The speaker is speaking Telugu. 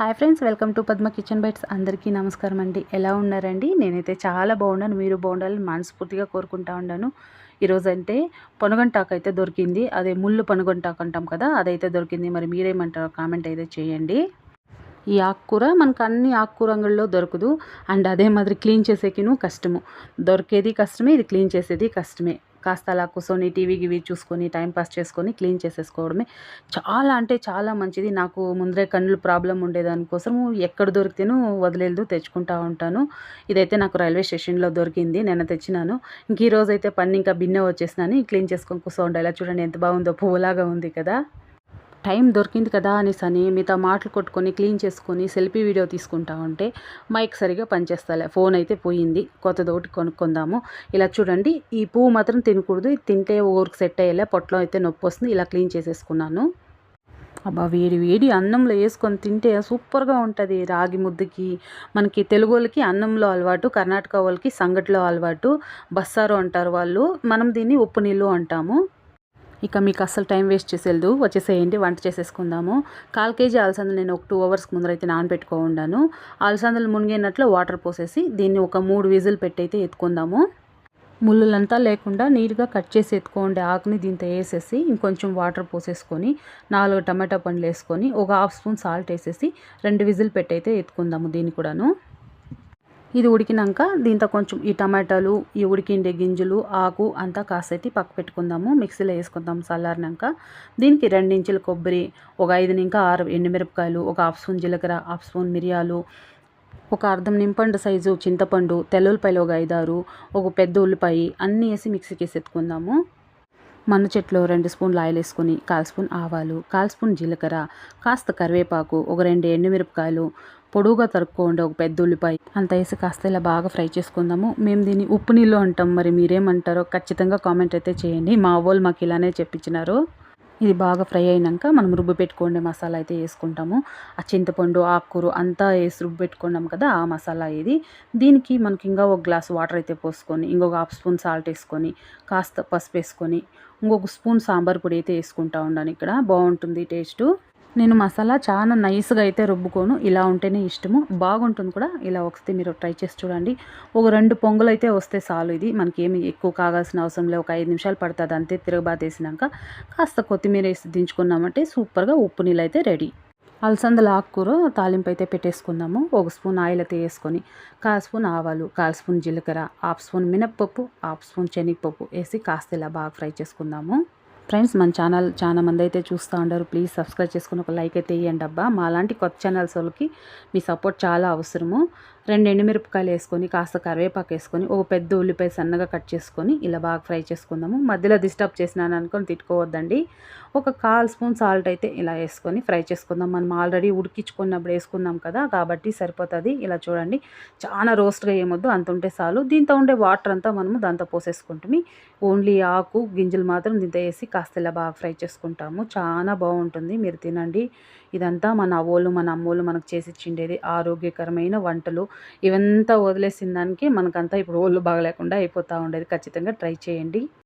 Hi friends welcome to Padma kitchen bites. అందరికీ నమస్కారం అండి. ఎలా ఉన్నారండి? నేనైతే చాలా బాగున్నాను. మీరు బాగుండాలని మనస్ఫూర్తిగా కోరుకుంటా ఉన్నాను. ఈరోజంటే పొనగంటాకు అయితే దొరికింది. అదే ముళ్ళు పొనగంటాకు అంటాం కదా అదైతే దొరికింది. మరి మీరేమంటారో కామెంట్ అయితే చేయండి. ఈ ఆకుకూర మనకు అన్ని ఆకుకూరంగల్లో దొరకదు. అండ్ అదే మాదిరి క్లీన్ చేసేకిను కష్టము. దొరికేది కష్టమే ఇది క్లీన్ చేసేది కష్టమే. కాస్త అలా కూర్చొని టీవీ గివి చూసుకొని టైంపాస్ చేసుకొని క్లీన్ చేసేసుకోవడమే. చాలా అంటే చాలా మంచిది. నాకు ముందరే కళ్ళు ప్రాబ్లం ఉండేదానికోసము ఎక్కడ దొరికితేనూ వదిలేదు తెచ్చుకుంటా ఉంటాను. ఇదైతే నాకు రైల్వే స్టేషన్లో దొరికింది. నేను తెచ్చినాను. ఇంక ఈరోజైతే అయితే పని ఇంకా భిన్న వచ్చేసినాను. క్లీన్ చేసుకొని కూర్చోండి ఇలా చూడండి ఎంత బాగుందో పువ్వులాగా ఉంది కదా. టైం దొరికింది కదా అనేసి అని మిగతా మాటలు కొట్టుకొని క్లీన్ చేసుకొని సెల్ఫీ వీడియో తీసుకుంటా ఉంటే మైక్ సరిగా పనిచేస్తలే. ఫోన్ అయితే పోయింది. కొత్తది ఒకటి కొనుక్కుందాము. ఇలా చూడండి ఈ పువ్వు మాత్రం తినకూడదు. ఇది తింటే ఊరికి సెట్ అయ్యేలా పొట్టలో అయితే నొప్పి వస్తుంది. ఇలా క్లీన్ చేసేసుకున్నాను. అబ్బా వేడి వేడి అన్నంలో వేసుకొని తింటే సూపర్గా ఉంటుంది. రాగి ముద్దకి మనకి తెలుగు వాళ్ళకి అన్నంలో అలవాటు కర్ణాటక వాళ్ళకి సంగట్లో అలవాటు బస్సారు అంటారు వాళ్ళు. మనం దీన్ని ఉప్పు నీళ్ళు అంటాము. ఇక మీకు అస్సలు టైం వేస్ట్ చేసేది వచ్చేసేయండి వంట చేసేసుకుందాము. కాల్ కేజీ అలసందలు నేను ఒక టూ అవర్స్కి ముందర అయితే నానబెట్టుకో ఉండాను అలసందలు మునిగినట్లు వాటర్ పోసేసి దీన్ని ఒక మూడు విజిల్ పెట్టి అయితే ఎత్తుకుందాము. ముళ్ళులంతా లేకుండా నీట్గా కట్ చేసి ఎత్తుకోండి. ఆకుని దీంతో వేసేసి ఇంకొంచెం వాటర్ పోసేసుకొని నాలుగు టమాటా పండ్లు వేసుకొని ఒక హాఫ్ స్పూన్ సాల్ట్ వేసేసి రెండు విజిల్ పెట్టి అయితే ఎత్తుకుందాము దీన్ని కూడాను. ఇది ఉడికినాక దీంతో కొంచెం ఈ టమాటాలు ఈ ఉడికిండే గింజలు ఆకు అంతా కాసేపు పక్క పెట్టుకుందాము. మిక్సీలో వేసుకుందాం చల్లారినాక. దీనికి రెండు కొబ్బరి ఒక ఐదు ఇంకా ఆరు ఎండుమిరపకాయలు ఒక హాఫ్ స్పూన్ జీలకర్ర హాఫ్ స్పూన్ మిరియాలు ఒక అర్ధం నింపండు సైజు చింతపండు తెల్ల ఉల్లిపాయలు ఒక ఐదారు ఒక పెద్ద ఉల్లిపాయ అన్నీ వేసి మిక్సీకి వేసి ఎత్తుకుందాము. మన్ను చెట్లు రెండు స్పూన్లు ఆయిల్ వేసుకొని కాల్ స్పూన్ ఆవాలు కాల్ స్పూన్ జీలకర్ర కాస్త కరివేపాకు ఒక రెండు ఎండుమిరపకాయలు పొడువుగా తరుక్కోండి ఒక పెద్ద ఉల్లిపాయ. అంత వేసి కాస్త ఇలా బాగా ఫ్రై చేసుకుందాము. మేము దీన్ని ఉప్పు నీళ్ళు అంటాం. మరి మీరేమంటారో ఖచ్చితంగా కామెంట్ అయితే చేయండి. మా వాళ్ళు మాకు ఇలానే చెప్పించినారు. ఇది బాగా ఫ్రై అయినాక మనం రుబ్బు పెట్టుకోండి మసాలా అయితే వేసుకుంటాము. ఆ చింతపండు ఆకుకూర అంతా వేసి రుబ్బు పెట్టుకున్నాం కదా ఆ మసాలా ఇది. దీనికి మనకి ఇంకా ఒక గ్లాస్ వాటర్ అయితే పోసుకొని ఇంకొక హాఫ్ స్పూన్ సాల్ట్ వేసుకొని కాస్త పసుపు వేసుకొని ఇంకొక స్పూన్ సాంబార్ పొడి అయితే వేసుకుంటా ఉండాను ఇక్కడ. బాగుంటుంది టేస్టు. నేను మసాలా చాలా నైస్గా అయితే రుబ్బుకోను. ఇలా ఉంటేనే ఇష్టము. బాగుంటుంది కూడా. ఇలా ఒకసారి మీరు ట్రై చేసి చూడండి. ఒక రెండు పొంగులు అయితే వస్తే చాలు ఇది. మనకి ఏమి ఎక్కువ కావాల్సిన అవసరం లేదు. ఒక ఐదు నిమిషాలు పడుతుంది అంతే. తిరగబాత వేసినాక కాస్త కొత్తిమీర వేసి దించుకున్నామంటే సూపర్గా ఉప్పు నీళ్ళు అయితే రెడీ. అలసందల ఆకుకూర తాలింపు అయితే పెట్టేసుకుందాము. ఒక స్పూన్ ఆయిల్ అయితే వేసుకొని కాల్ స్పూన్ ఆవాలు కాల్ స్పూన్ జీలకర్ర హాఫ్ స్పూన్ మినప్పప్పు హాఫ్ స్పూన్ శనగపప్పు వేసి కాస్త ఇలా బాగా ఫ్రై చేసుకుందాము. ఫ్రెండ్స్ మన ఛానల్ చాలా మంది అయితే చూస్తూ ఉంటారు ప్లీజ్ సబ్స్క్రైబ్ చేసుకుని ఒక లైక్ అయితే ఇవ్వండి అబ్బా. మా లాంటి కొత్త ఛానల్స్ వాళ్ళకి మీ సపోర్ట్ చాలా అవసరము. రెండు ఎండుమిరపకాయలు వేసుకొని కాస్త కరివేపాకు వేసుకొని ఒక పెద్ద ఉల్లిపాయ సన్నగా కట్ చేసుకొని ఇలా బాగా ఫ్రై చేసుకుందాము. మధ్యలో డిస్టర్బ్ చేసినాను అనుకొని తిట్టుకోవద్దండి. ఒక కాల్ స్పూన్ సాల్ట్ అయితే ఇలా వేసుకొని ఫ్రై చేసుకుందాం. మనం ఆల్రెడీ ఉడికించుకున్నప్పుడు వేసుకున్నాం కదా కాబట్టి సరిపోతుంది. ఇలా చూడండి చాలా రోస్ట్గా ఏమొద్దు అంత ఉంటే చాలు. దీంతో ఉండే వాటర్ అంతా మనము దాంతో పోసేసుకుంటాము. ఓన్లీ ఆకు గింజలు మాత్రం దీంతో వేసి కాస్త ఇలా బాగా ఫ్రై చేసుకుంటాము. చాలా బాగుంటుంది మీరు తినండి. ఇదంతా మన అవ్వోళ్ళు మన అమ్మోళ్ళు మనకు చేసి ఇచ్చిండేది ఆరోగ్యకరమైన వంటలు. ఇవంతా వదిలేసిన దానికి మనకంతా ఇప్పుడు ఒళ్ళు బాగలేకుండా అయిపోతూ ఉండేది. ఖచ్చితంగా ట్రై చేయండి.